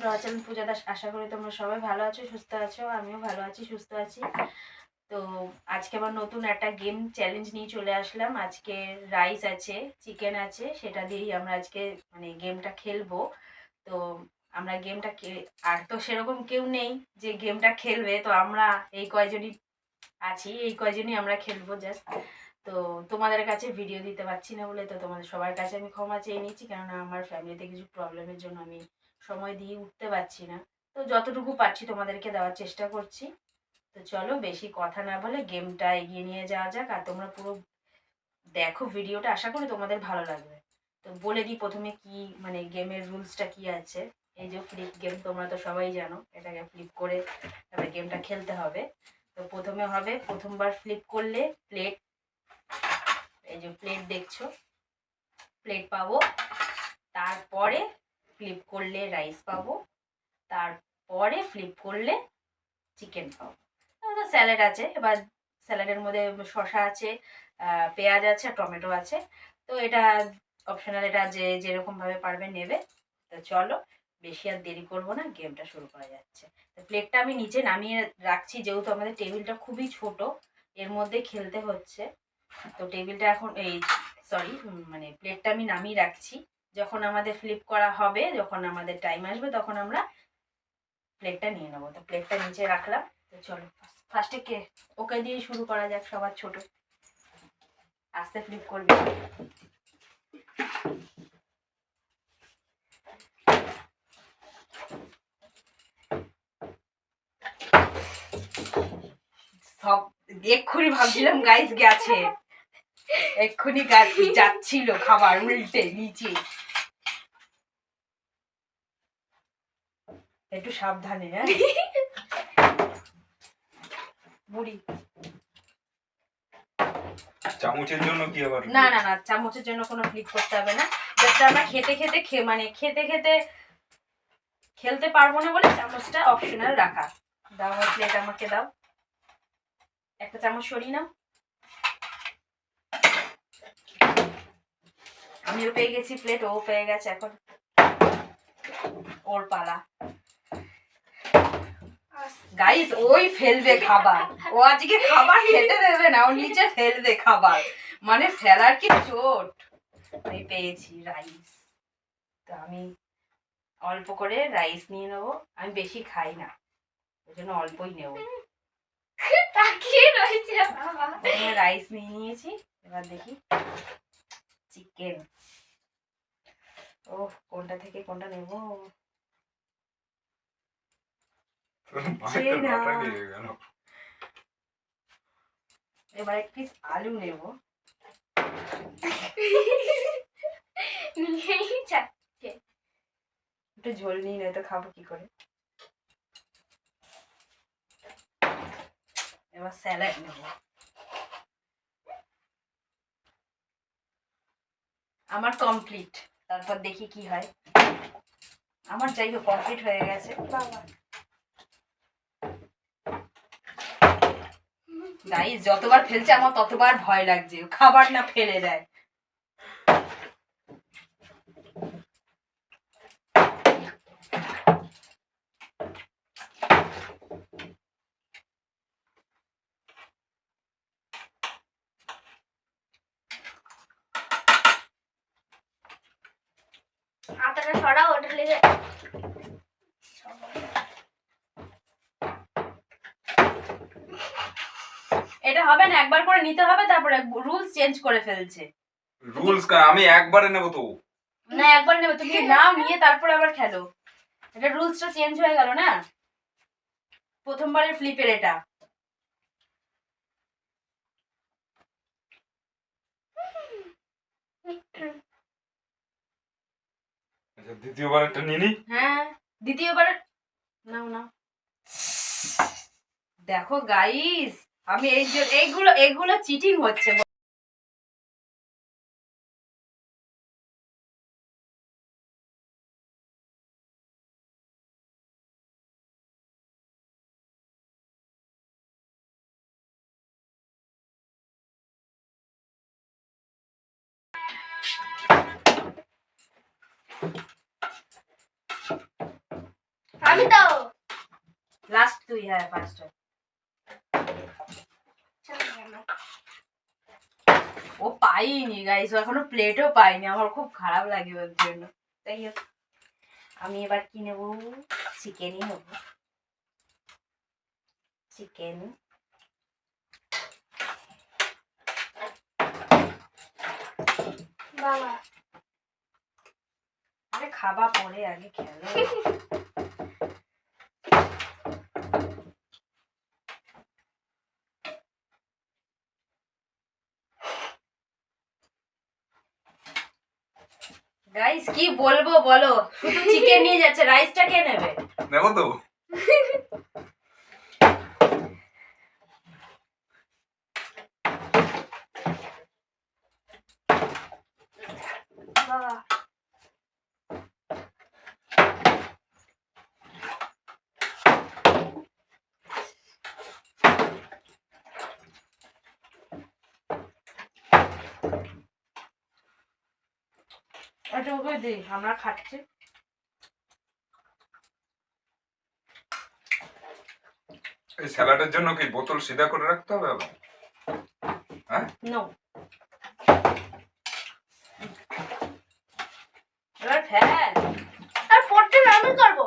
Two আচরণ পূজা দাস, আশা করি তোমরা সবাই ভালো আছো, সুস্থ আছো, আমিও ভালো আছি, সুস্থ আছি। তো আজকে আবার নতুন একটা গেম চ্যালেঞ্জ নিয়ে চলে আসলাম। আজকে রাইস আছে চিকেন আছে, সেটা দিয়েই আমরা আজকে মানে গেমটা খেলব। তো আমরা গেমটা আর তো সেরকম কেউ নেই যে গেমটা খেলবে, তো আমরা এই কয়জনই আছি, এই কয়জনই আমরা খেলব জাস্ট তো তোমাদের কাছে ভিডিও দিতে পারছি না বলে, তো তোমাদের সবার কাছে আমি ক্ষমা চেয়ে নিচ্ছি, কেননা আমার ফ্যামিলিতে কিছু প্রবলেমের জন্য আমি সময় দিয়ে উঠতে পারছি না। তো যতটুকু পারছি তোমাদেরকে দেওয়ার চেষ্টা করছি। তো চলো বেশি কথা না বলে গেমটা এগিয়ে নিয়ে যাওয়া যাক আর তোমরা পুরো দেখো ভিডিওটা। আশা করি তোমাদের ভালো লাগবে। তো বলে দিই প্রথমে কি মানে গেমের রুলসটা কি আছে? এই যে ফ্লিপ গেম তোমরা তো সবাই জানো, এটাকে ফ্লিপ করে তারপরে গেমটা খেলতে হবে। তো প্রথমে হবে, প্রথমবার ফ্লিপ করলে প্লেট, এই যে প্লেট দেখছ, প্লেট পাবো। তারপরে ফ্লিপ করলে রাইস পাবো। তারপরে ফ্লিপ করলে চিকেন পাবো। তো স্যালাড আছে। এবার স্যালাডের মধ্যে শসা আছে পেঁয়াজ আছে, টমেটো আছে। তো এটা অপশনাল এটা যে যেরকমভাবে পারবে নেবে। তো চলো, বেশি আর দেরি করব না গেমটা শুরু করা যাচ্ছে। তো প্লেটটা আমি নিচে নামিয়ে রাখছি, যেহেতু আমাদের টেবিলটা খুবই ছোট, এর মধ্যে খেলতে হচ্ছে। তো টেবিলটা এখন, এই সরি মানে প্লেটটা আমি নামিয়ে রাখছি। যখন আমাদের ফ্লিপ করা হবে, যখন আমাদের টাইম আসবে, তখন আমরা প্লেটটা নিয়ে নেব। তো প্লেটটা নিচে রাখলাম। তো চলো ফার্স্টে কে, ওকে দিয়ে শুরু করা যাক সবার ছোট। আস্তে ফ্লিপ করবে। সব, এক্ষুনি ভাবছিলাম গাইস গেছে। এক্ষুনি গা- যাচ্ছিল খাবার উল্টে নিচে। একটু সাবধানে হ্যাঁ? বুড়ি চামচের জন্য কি আবার না না না চামচের জন্য কোনো ক্লিক করতে হবে না। জাস্ট আমরা খেতে খেতে খে মানে খেতে খেতে খেলতে পারব না বলে চামচটা অপশনাল রাখা। দাও প্লেট আমাকে দাও। একটা চামচ সরিয়ে নাও। আমিও পেয়ে গেছি প্লেট ও পেয়ে গেছে এখন। ওর পালা। গাইস ওই ফেলবে খাবার। ও আজকে খাবার খেতে দেবে না ও নিচে ফেলবে খাবার। মানে ফেলার কি চোট? আমি পেয়েছি রাইস তো আমি অল্প করে রাইস নিয়ে নেব। আমি বেশি খাই না। ওই জন্য অল্পই নেব। তাকিয়ে রয়েছে রাইস নিয়ে নিয়েছি। এবার দেখি। চিকেন ও কোনটা থেকে কোনটা নেব? এবার এক পিস আলু নেব। একটু ঝোল নিয়ে নয় তো খাব কি করে? এবার স্যালাড নেব। আমার কমপ্লিট তারপর দেখি কি হয়। আমার যাই হোক কমপ্লিট হয়ে গেছে। বাবা। গাইস যতবার ফেলছে আমার ততবার ভয় লাগছে। খাবার না ফেলে দেয়। ওটা এটা হবে না একবার করে নিতে হবে তারপরে রুলস চেঞ্জ করে ফেলছে। রুলস আমি একবারে নেব তো। না একবার নেবে তুমি নাও নিয়ে তারপরে আবার খেলো। এটা রুলসটা চেঞ্জ হয়ে গেল না? প্রথমবারের ফ্লিপের এটা। আচ্ছা দ্বিতীয়বার একটা নিনি হ্যাঁ দ্বিতীয়বার নাও নাও। দেখো গাইস আমি এই যে এইগুলো এইগুলো চিটিং হচ্ছে। তুই হ্যাঁ ফার্স্ট ও পাইনি গাইস এখনও প্লেটও পাইনি। আমার খুব খারাপ লাগে ওর জন্য। তাই হোক আমি এবার কি নেব? চিকেনই নেব। চিকেন বাবা। আরে খাবা পরে আগে খেলো। গাইস কি বলব বলো? শুধু চিকেন নিয়ে যাচ্ছে রাইসটা কে নেবে? নেব তো বাবা আচ্ছা ওকে দিই আমরা খাচ্ছি। এই স্যালাডের জন্য কি বোতল সিধা করে রাখতে হবে আবার? নো এবার ফেল। আর পড়তে আমি করব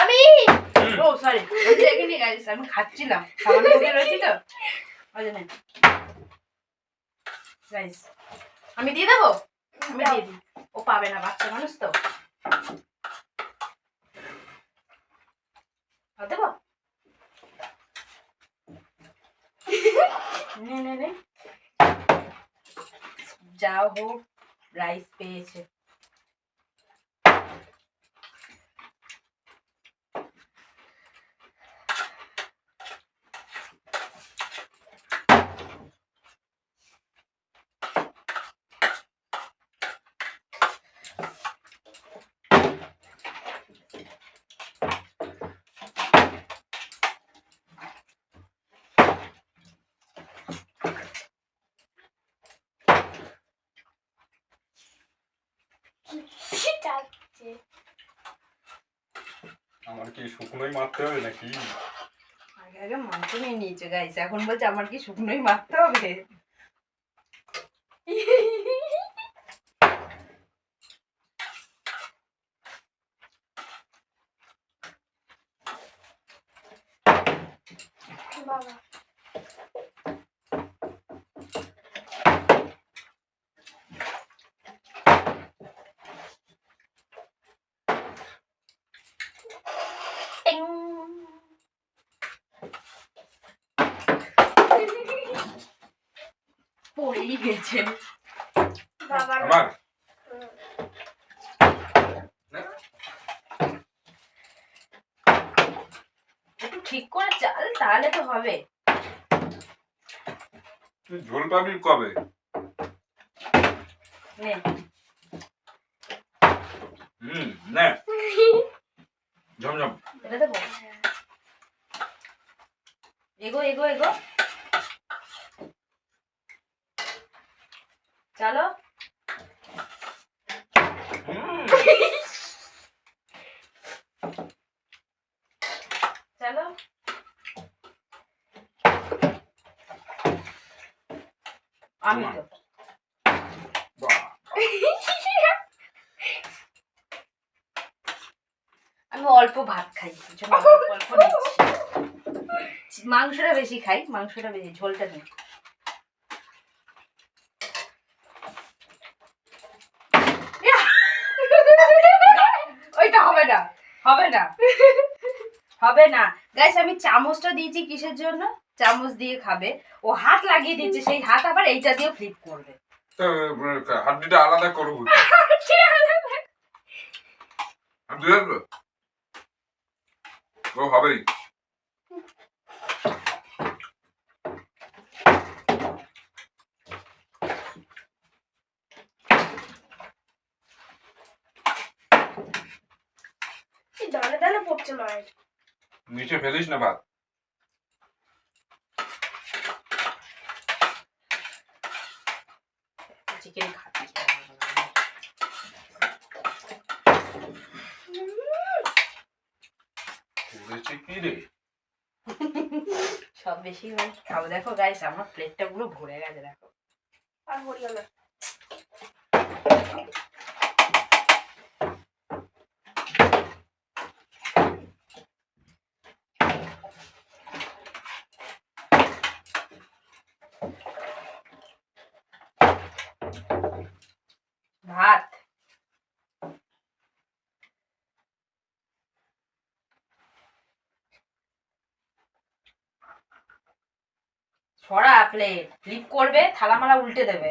আমি ও সরি দেখিনি গাইস আমি খাচ্ছিলাম খাবার মুখে রয়েছি তো ওই জন্য আমি দিয়ে দেবো? আমি দিয়ে দিই। ও পাবে না, বাচ্চা মানুষ তো। দেবো? নে নে যা হোক রাইস পেয়েছে ডাকছে আমার কি শুকনোই মারতে হবে নাকি? আগে আগে মাংস নিয়ে নিয়েছে গাইস এখন বলছে আমার কি শুকনোই মারতে হবে? বাবা। পড়েই গেছে। বাবার একটু ঠিক করে চাল তাহলে তো হবে। তুই ঝোল পাবি কবে? নে। হুম নে। ঝমঝম। এটা দেবো এগো এগো এগো। চলো। চলো। আমি আমি অল্প ভাত খাই অল্প অল্প নিচ্ছি। মাংসটা বেশি খাই মাংসটা বেশি ঝোলটা নেই ওইটা হবে না হবে না? হবে না। গাইস আমি চামচটা দিয়েছি কিসের জন্য? চামচ দিয়ে খাবে। ও হাত লাগিয়ে দিচ্ছে সেই হাত আবার এইটা দিয়ে ফ্লিপ করবে। হাতটা হাড্ডিটা আলাদা করব আসব? ও হবেই। দানা পড়ছে মায়ের। নিচে ফেলিস না ভাত। চিকেন খাচ্ছি করেছে কি রে? সব বেশি হয়ে খাব দেখো গাইস আমার প্লেটটা পুরো ভরে গেছে দেখো। আর হরিও না ভাত ছড়া প্লেট ফ্লিপ করবে থালা মালা উল্টে দেবে।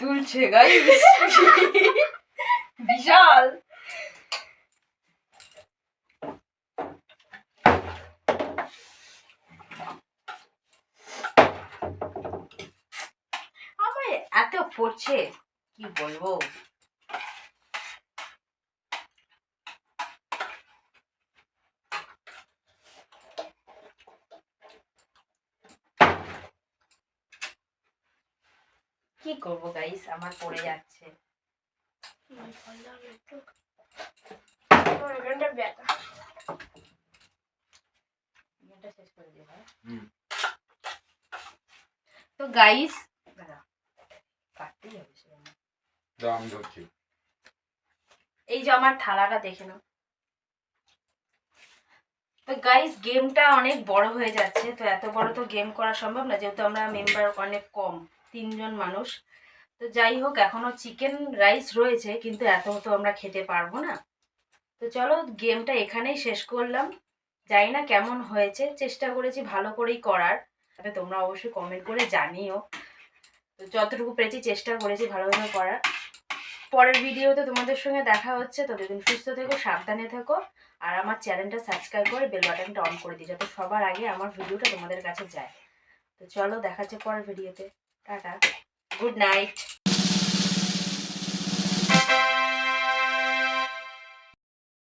তুলছে বিশাল। আমার এত পড়ছে, কি বলব? কি করব গাইস আমার পড়ে যাচ্ছে। হুম। তো গাইস এই যে আমার থালাটা দেখে নাও। তো গাইস গেমটা অনেক বড় হয়ে যাচ্ছে তো এত বড় তো গেম করা সম্ভব না যেহেতু আমরা মেম্বার অনেক কম। তিনজন মানুষ। তো যাই হোক, এখনও চিকেন রাইস রয়েছে, কিন্তু এত তো আমরা খেতে পারব না। তো চলো গেমটা এখানেই শেষ করলাম। জানি না কেমন হয়েছে, চেষ্টা করেছি ভালো করেই করার। তবে তোমরা অবশ্যই কমেন্ট করে জানিও। তো যতটুকু পেরেছি চেষ্টা করেছি ভালোভাবে করার। পরের ভিডিওতে তোমাদের সঙ্গে দেখা হচ্ছে। ততদিন সুস্থ থেকো, সাবধানে থেকো। আর আমার চ্যানেলটা সাবস্ক্রাইব করে বেল বাটনটা অন করে দিই যাতে সবার আগে আমার ভিডিওটা তোমাদের কাছে যায়। তো চলো, দেখা হচ্ছে পরের ভিডিওতে। Tata good night